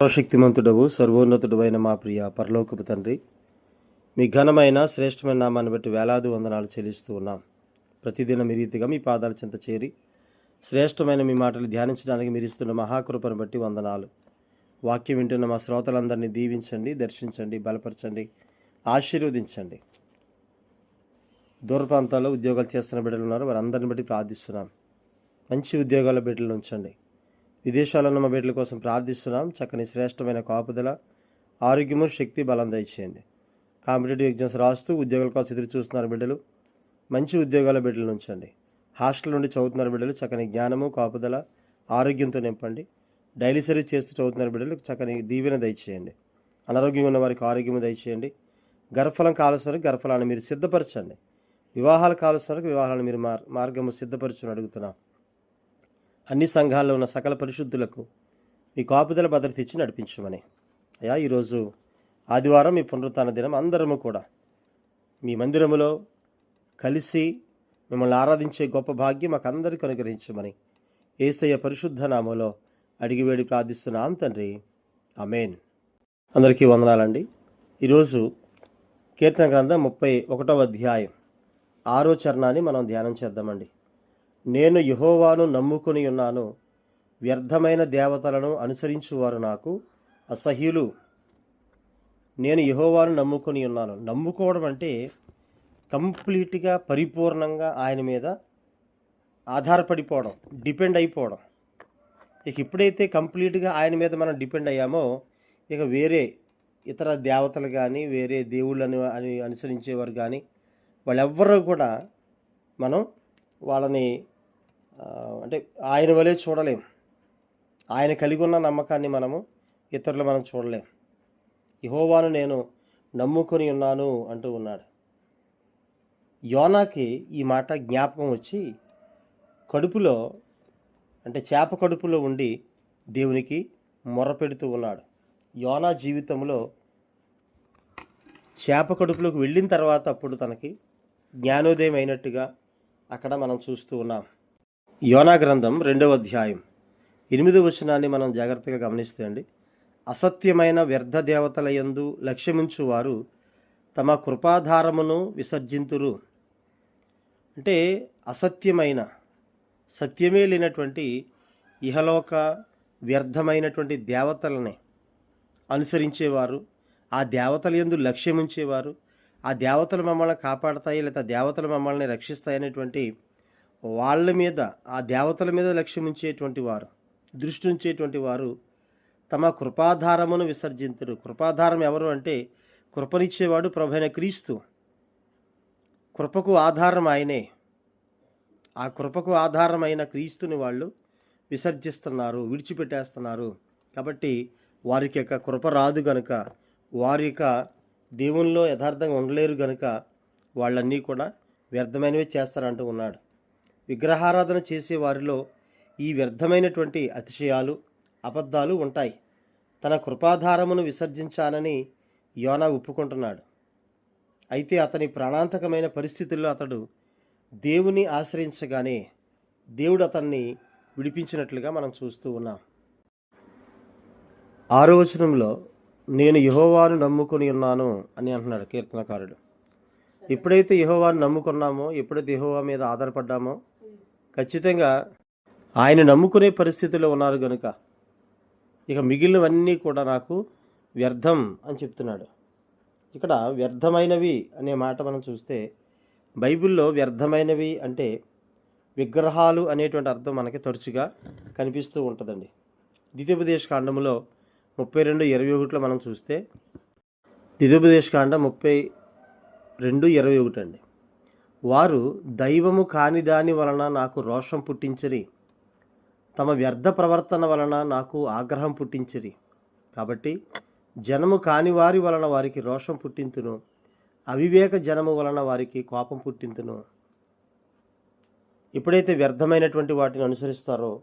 సర్వశక్తిమంతుడవు సర్వోన్నతుడు అయిన మా ప్రియ పరలోకపు తండ్రి మీ ఘనమైన శ్రేష్టమైన నామాన్ని బట్టి వేలాది వందనాలు చెల్లిస్తూ ఉన్నాం. ప్రతిదినం మీ రీతిగా మీ పాదాల చెంత చేరి శ్రేష్టమైన మీ మాటలు ధ్యానించడానికి మీరు ఇస్తున్న మహాకృపను బట్టి వందనాలు. వాక్యం వింటున్న మా శ్రోతలందరినీ దీవించండి దర్శించండి బలపరచండి ఆశీర్వదించండి. దూర ప్రాంతాల్లో ఉద్యోగాలు చేస్తున్న బిడ్డలు ఉన్నారు వారందరిని బట్టి ప్రార్థిస్తున్నాం. మంచి ఉద్యోగాల బిడ్డలు ఉంచండి. విదేశాల్లో ఉన్న మా బిడ్డల కోసం ప్రార్థిస్తున్నాం. చక్కని శ్రేష్టమైన కాపుదల ఆరోగ్యము శక్తి బలం దయచేయండి. కాంపిటేటివ్ ఎగ్జామ్స్ రాస్తూ ఉద్యోగాల కోసం ఎదురు చూస్తున్నారు బిడ్డలు. మంచి ఉద్యోగాల బిడ్డలు ఉంచండి. హాస్టల్ నుండి చదువుతున్నారు బిడ్డలు. చక్కని జ్ఞానము కాపుదల ఆరోగ్యంతో నింపండి. డైలీ సర్వీస్ చేస్తూ చదువుతున్నారు బిడ్డలు. చక్కని దీవెన దయచేయండి. అనారోగ్యంగా ఉన్న వారికి ఆరోగ్యము దయచేయండి. గర్భఫలం కావాల్సిన గర్భఫలాన్ని మీరు సిద్ధపరచండి. వివాహాలు కావాల్సిన వివాహాలను మీరు మార్ మార్గము సిద్ధపరచుని అడుగుతున్నాం. అన్ని సంఘాల్లో ఉన్న సకల పరిశుద్ధులకు మీ కాపుదల భద్రత ఇచ్చి నడిపించమని. అయ్యా ఈరోజు ఆదివారం మీ పునరుత్న దినం అందరము కూడా మీ మందిరములో కలిసి మిమ్మల్ని ఆరాధించే గొప్ప భాగ్యం మాకు అందరికీ అనుగ్రహించమని ఏసయ్య పరిశుద్ధ నామంలో అడిగి వేడి ప్రార్థిస్తున్నాం తండ్రి. అమేన్ అందరికీ వందనాలండి. ఈరోజు కీర్తన గ్రంథం ముప్పై ఒకటవ అధ్యాయం ఆరో చరణాన్ని మనం ధ్యానం చేద్దామండి. నేను యహోవాను నమ్ముకొని ఉన్నాను. వ్యర్థమైన దేవతలను అనుసరించువారు నాకు అసహ్యులు. నేను యహోవాను నమ్ముకొని ఉన్నాను. నమ్ముకోవడం అంటే కంప్లీట్గా పరిపూర్ణంగా ఆయన మీద ఆధారపడిపోవడం డిపెండ్ అయిపోవడం. ఇక ఎప్పుడైతే కంప్లీట్గా ఆయన మీద మనం డిపెండ్ అయ్యామో ఇక వేరే ఇతర దేవతలు కానీ వేరే దేవుళ్ళని అని అనుసరించేవారు కానీ వాళ్ళెవ్వరూ కూడా మనం వాళ్ళని అంటే ఆయన వలె చూడలేం. ఆయన కలిగి ఉన్న నమ్మకాన్ని మనము ఇతరులు మనం చూడలేం. యహోవాను నేను నమ్ముకొని ఉన్నాను అంటూ ఉన్నాడు. యోనాకి ఈ మాట జ్ఞాపకం వచ్చి కడుపులో అంటే చేప కడుపులో ఉండి దేవునికి మొరపెడుతూ ఉన్నాడు. యోనా జీవితంలో చేప కడుపులోకి వెళ్ళిన తర్వాత అప్పుడు తనకి జ్ఞానోదయం అయినట్టుగా అక్కడ మనం చూస్తూ ఉన్నాం. యోనా గ్రంథం రెండవ అధ్యాయం. ఎనిమిదో వచనాన్ని మనం జాగ్రత్తగా గమనిస్తే అండి అసత్యమైన వ్యర్థ దేవతల యందు లక్ష్యమించు వారు తమ కృపాధారమును విసర్జింతురు. అంటే అసత్యమైన సత్యమే లేనటువంటి ఇహలోక వ్యర్థమైనటువంటి దేవతలని అనుసరించేవారు ఆ దేవతల యందు లక్ష్యముంచేవారు ఆ దేవతలు మమ్మల్ని కాపాడతాయి లేదా దేవతలు మమ్మల్ని రక్షిస్తాయి అనేటువంటి వాళ్ళ మీద ఆ దేవతల మీద లక్ష్యం ఉంచేటువంటి వారు దృష్టి ఉంచేటువంటి వారు తమ కృపాధారమును విసర్జించరు కృపాధారం ఎవరు అంటే కృపనిచ్చేవాడు ప్రభైన క్రీస్తు. కృపకు ఆధారం ఆయనే. ఆ కృపకు ఆధారమైన క్రీస్తుని వాళ్ళు విసర్జిస్తున్నారు విడిచిపెట్టేస్తున్నారు. కాబట్టి వారికి యొక్క కృప రాదు గనుక వారి యొక్క దేవునిలో యథార్థంగా ఉండలేరు గనుక వాళ్ళన్నీ కూడా వ్యర్థమైనవి చేస్తారంటూ ఉన్నాడు. విగ్రహారాధన చేసే వారిలో ఈ వ్యర్థమైనటువంటి అతిశయాలు అబద్ధాలు ఉంటాయి. తన కృపాధారమును విసర్జించానని యోనా ఒప్పుకుంటున్నాడు. అయితే అతని ప్రాణాంతకమైన పరిస్థితుల్లో అతడు దేవుని ఆశ్రయించగానే దేవుడు అతన్ని విడిపించినట్లుగా మనం చూస్తూ ఉన్నాం. ఆరో వచనంలో నేను యహోవాను నమ్ముకుని ఉన్నాను అని అంటున్నాడు కీర్తనకారుడు. ఎప్పుడైతే యహోవాను నమ్ముకున్నామో ఎప్పుడైతే యహోవా మీద ఆధారపడ్డామో ఖచ్చితంగా ఆయన నమ్ముకునే పరిస్థితిలో ఉన్నారు కనుక ఇక మిగిలినవన్నీ కూడా నాకు వ్యర్థం అని చెప్తున్నాడు. ఇక్కడ వ్యర్థమైనవి అనే మాట మనం చూస్తే బైబిల్లో వ్యర్థమైనవి అంటే విగ్రహాలు అనేటువంటి అర్థం మనకి తరచుగా కనిపిస్తూ ఉంటుందండి. ద్వితీయోపదేశ కాండములో ముప్పై రెండు ఇరవై ఒకటిలో మనం చూస్తే ద్వితీయోపదేశ కాండ ముప్పై రెండు ఇరవై ఒకటి అండి వారు దైవము కాని దాని వలన నాకు రోషం పుట్టించరి. తమ వ్యర్థ ప్రవర్తన వలన నాకు ఆగ్రహం పుట్టించరి. కాబట్టి జనము కాని వారి వలన వారికి రోషం పుట్టింతును. అవివేక జనము వలన వారికి కోపం పుట్టింతును. ఎప్పుడైతే వ్యర్థమైనటువంటి వాటిని అనుసరిస్తారో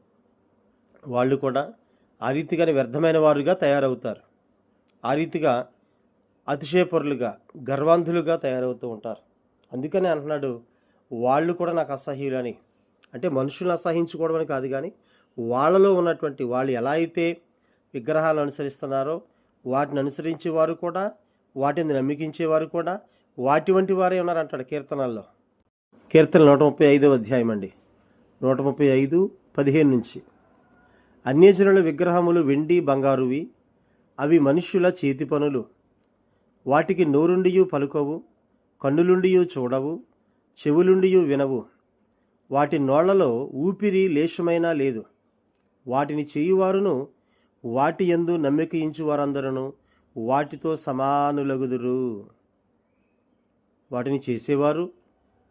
వాళ్ళు కూడా ఆ రీతిగానే వ్యర్థమైన వారుగా తయారవుతారు. ఆ రీతిగా అతిశయపరులుగా గర్వాంధులుగా తయారవుతూ ఉంటారు. అందుకని అంటున్నాడు వాళ్ళు కూడా నాకు అసహ్యులని. అంటే మనుషులను అసహించుకోవడం అని కాదు కానీ వాళ్ళలో ఉన్నటువంటి వాళ్ళు ఎలా అయితే విగ్రహాలను అనుసరిస్తున్నారో వాటిని అనుసరించే వారు కూడా వాటిని నమ్మికించేవారు కూడా వాటి వంటి వారే ఉన్నారంటాడు కీర్తనల్లో. కీర్తన నూట ముప్పై ఐదవ అధ్యాయం అండి నూట ముప్పై ఐదు పదిహేను నుంచి. అన్యజనుల విగ్రహములు వెండి బంగారువి అవి మనుష్యుల చేతి పనులు. వాటికి నోరుండియు పలుకవు కన్నులుండియు చూడవు చెవులుండియు వినవు. వాటి నోళ్ళలో ఊపిరి లేశమైనా లేదు. వాటిని చేయువారును వాటి యందు నమ్మికయించువారందరూ వాటితో సమానులగుదురు. వాటిని చేసేవారు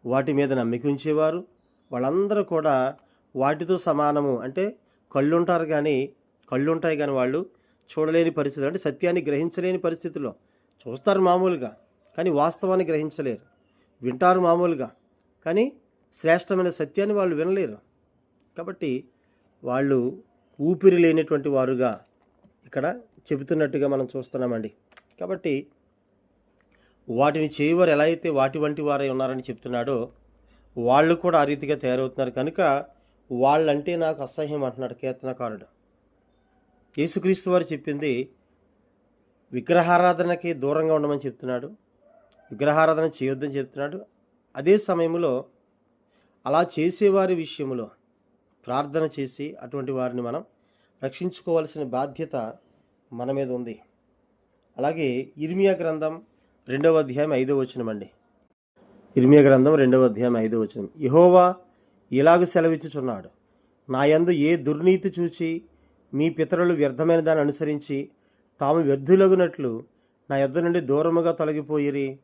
వాటి మీద నమ్మిక ఉంచేవారు వాళ్ళందరూ కూడా వాటితో సమానము. అంటే కళ్ళు ఉంటారు కానీ కళ్ళు ఉంటాయి కానీ వాళ్ళు చూడలేని పరిస్థితి అంటే సత్యాన్ని గ్రహించలేని పరిస్థితిలో చూస్తారు మామూలుగా కానీ వాస్తవాన్ని గ్రహించలేరు. వింటారు మామూలుగా కానీ శ్రేష్టమైన సత్యాన్ని వాళ్ళు వినలేరు. కాబట్టి వాళ్ళు ఊపిరి లేనటువంటి వారుగా ఇక్కడ చెబుతున్నట్టుగా మనం చూస్తున్నామండి. కాబట్టి వాటిని చేయవారు ఎలా అయితే వాటి వంటి వారై ఉన్నారని చెప్తున్నాడో వాళ్ళు కూడా ఆ రీతిగా తయారవుతున్నారు. కనుక వాళ్ళంటే నాకు అసహ్యం అంటున్నాడు కీర్తనకారుడు. యేసుక్రీస్తు వారు చెప్పింది విగ్రహారాధనకి దూరంగా ఉండమని చెప్తున్నాడు విగ్రహారాధన చేయొద్దని చెప్తున్నాడు. అదే సమయంలో అలా చేసేవారి విషయంలో ప్రార్థన చేసి అటువంటి వారిని మనం రక్షించుకోవాల్సిన బాధ్యత మన మీద ఉంది. అలాగే ఇర్మియా గ్రంథం రెండవ అధ్యాయం ఐదవ వచనం అండి ఇర్మియా గ్రంథం రెండవ అధ్యాయం ఐదవ వచనం. యహోవా ఇలాగ సెలవిచ్చుచున్నాడు. నా యందు ఏ దుర్నీతి చూచి మీ పితరులు వ్యర్థమైన దాన్ని అనుసరించి తాము వ్యర్థులగునట్లు నా యొద్ద నుండి దూరముగా తొలగిపోయిరి.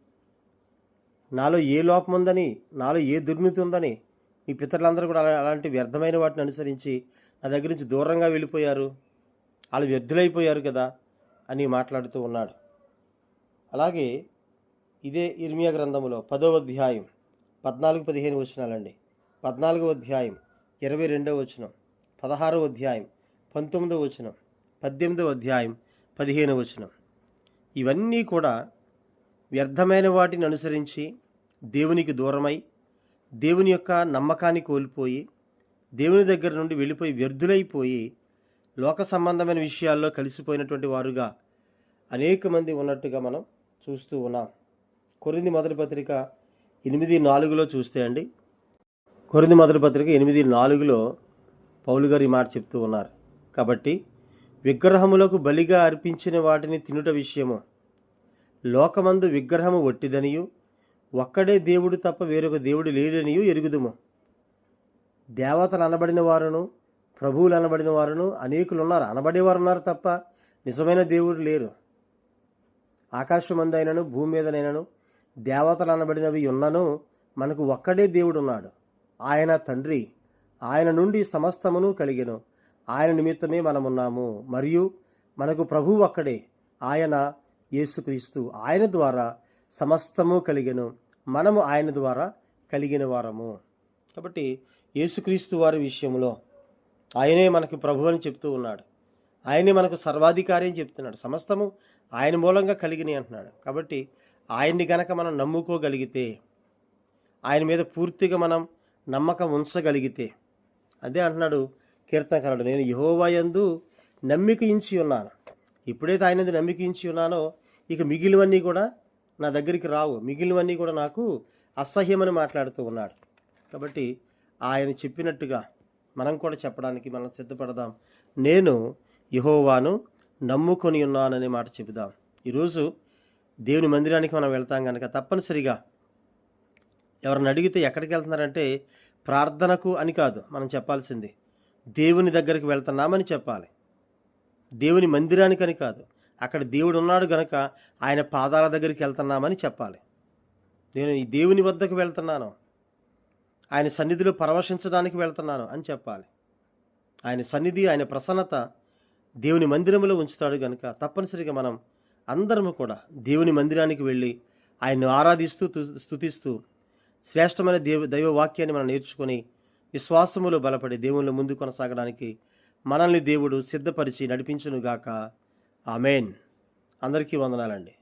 నాలో ఏ లోపం ఉందని నాలో ఏ దుర్నీతి ఉందని మీ పితరులందరూ కూడా అలా- అలాంటి వ్యర్థమైన వాటిని అనుసరించి నా దగ్గర నుంచి దూరంగా వెళ్ళిపోయారు. వాళ్ళు వ్యర్థులైపోయారు కదా అని మాట్లాడుతూ ఉన్నాడు. అలాగే ఇదే ఇర్మియా గ్రంథములో పదవ అధ్యాయం పద్నాలుగు పదిహేను వచనాలండి. పద్నాలుగో అధ్యాయం ఇరవై రెండవ వచనం పదహారవ అధ్యాయం పంతొమ్మిదవ వచనం పద్దెనిమిదవ అధ్యాయం పదిహేను వచనం. ఇవన్నీ కూడా వ్యర్థమైన వాటిని అనుసరించి దేవునికి దూరమై దేవుని యొక్క నమ్మకాన్ని కోల్పోయి దేవుని దగ్గర నుండి వెళ్ళిపోయి వ్యర్థులైపోయి లోక సంబంధమైన విషయాల్లో కలిసిపోయినటువంటి వారుగా అనేక మంది ఉన్నట్టుగా మనం చూస్తూ ఉన్నాం. కొరింది మొదటి పత్రిక ఎనిమిది నాలుగులో చూస్తే అండి కొరింది మొదటి పత్రిక ఎనిమిది నాలుగులో పౌలు గారు ఈ మాట చెప్తూ ఉన్నారు. కాబట్టి విగ్రహములకు బలిగా అర్పించిన వాటిని తినుట విషయము. లోకమందు విగ్రహము ఒట్టిదనియు ఒక్కడే దేవుడు తప్ప వేరొక దేవుడు లేడనియు ఎరుగుదుము. దేవతలు అనబడిన వారును ప్రభువులు అనబడిన వారును అనేకులు ఉన్నారు అనబడేవారు ఉన్నారు తప్ప నిజమైన దేవుడు లేరు. ఆకాశమందైనను భూమి మీదనైనను దేవతలు అనబడినవి ఉన్నను మనకు ఒక్కడే దేవుడు ఉన్నాడు ఆయన తండ్రి ఆయన నుండి సమస్తమును కలిగెను. ఆయన నిమిత్తమే మనమున్నాము. మరియు మనకు ప్రభువు ఒక్కడే ఆయన యేసుక్రీస్తు. ఆయన ద్వారా సమస్తము కలిగెను. మనము ఆయన ద్వారా కలిగిన వారము. కాబట్టి యేసుక్రీస్తు వారి విషయంలో ఆయనే మనకు ప్రభు అని చెప్తూ ఉన్నాడు. ఆయనే మనకు సర్వాధికారి అని చెప్తున్నాడు. సమస్తము ఆయన మూలంగా కలిగినాయి అంటున్నాడు. కాబట్టి ఆయన్ని గనక మనం నమ్ముకోగలిగితే ఆయన మీద పూర్తిగా మనం నమ్మకం ఉంచగలిగితే. అదే అంటున్నాడు కీర్తనకారుడు నేను యహోవాయందు నమ్మిక ఇంచి ఉన్నాను. ఎప్పుడైతే ఆయన నమ్మిక ఇంచి ఉన్నానో ఇక మిగిలినవన్నీ కూడా నా దగ్గరికి రావు. మిగిలినవన్నీ కూడా నాకు అసహ్యమని మాట్లాడుతూ ఉన్నాడు. కాబట్టి ఆయన చెప్పినట్టుగా మనం కూడా చెప్పడానికి మనం సిద్ధపడదాం. నేను యహోవాను నమ్ముకొని ఉన్నాననే మాట చెబుదాం. ఈరోజు దేవుని మందిరానికి మనం వెళ్తాం కనుక తప్పనిసరిగా ఎవరిని అడిగితే ఎక్కడికి వెళ్తున్నారంటే ప్రార్థనకు అని కాదు మనం చెప్పాల్సింది. దేవుని దగ్గరికి వెళ్తున్నామని చెప్పాలి. దేవుని మందిరానికని కాదు. అక్కడ దేవుడు ఉన్నాడు గనక ఆయన పాదాల దగ్గరికి వెళ్తున్నామని చెప్పాలి. నేను ఈ దేవుని వద్దకు వెళ్తున్నాను. ఆయన సన్నిధిలో పరవశించడానికి వెళ్తున్నాను అని చెప్పాలి. ఆయన సన్నిధి ఆయన ప్రసన్నత దేవుని మందిరంలో ఉంచుతాడు గనుక తప్పనిసరిగా మనం అందరము కూడా దేవుని మందిరానికి వెళ్ళి ఆయన్ను ఆరాధిస్తూ స్తుతిస్తూ శ్రేష్టమైన దేవ దైవ వాక్యాన్ని మనం నేర్చుకొని విశ్వాసములో బలపడి దేవుళ్ళు ముందు కొనసాగడానికి మనల్ని దేవుడు సిద్ధపరిచి నడిపించునుగాక. ఆమెన్. అందరికీ వందనాలండి.